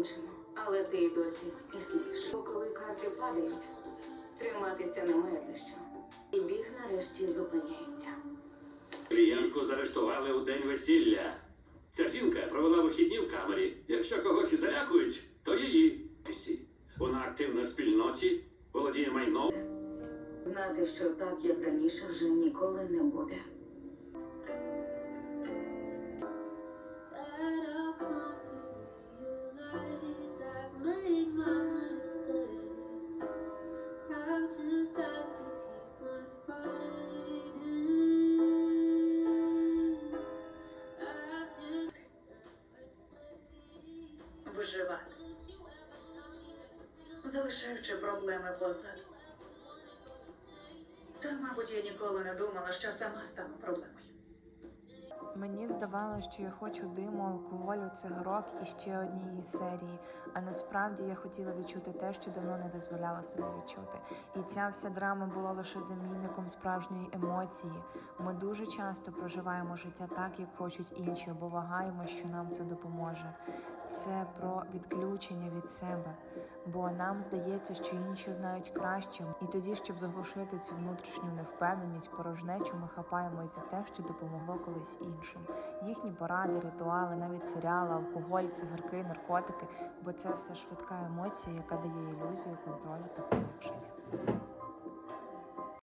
закінчено, але ти й досі існуєш. Бо коли карти падають, триматися немає за що. І біг нарешті зупиняється. Клієнтку заарештували у день весілля. Ця жінка провела вихідні в камері. Якщо когось і залякують, то її. Вона активна в спільноті, володіє майном. Знати, що так, як раніше, вже ніколи не буде. Виживати, залишаючи проблеми позаду. Та, мабуть, я ніколи не думала, що сама стану проблемою. Мені здавалося, що я хочу диму, алкоголю, цигарок і ще однієї серії. А насправді я хотіла відчути те, що давно не дозволяла собі відчути. І ця вся драма була лише замінником справжньої емоції. Ми дуже часто проживаємо життя так, як хочуть інші, бо вагаємо, що нам це допоможе. Це про відключення від себе, бо нам здається, що інші знають краще, і тоді, щоб заглушити цю внутрішню невпевненість, порожнечу, ми хапаємось за те, що допомогло колись іншим. Їхні поради, ритуали, навіть серіали, алкоголь, цигарки, наркотики, бо це все швидка емоція, яка дає ілюзію контролю та полегшення.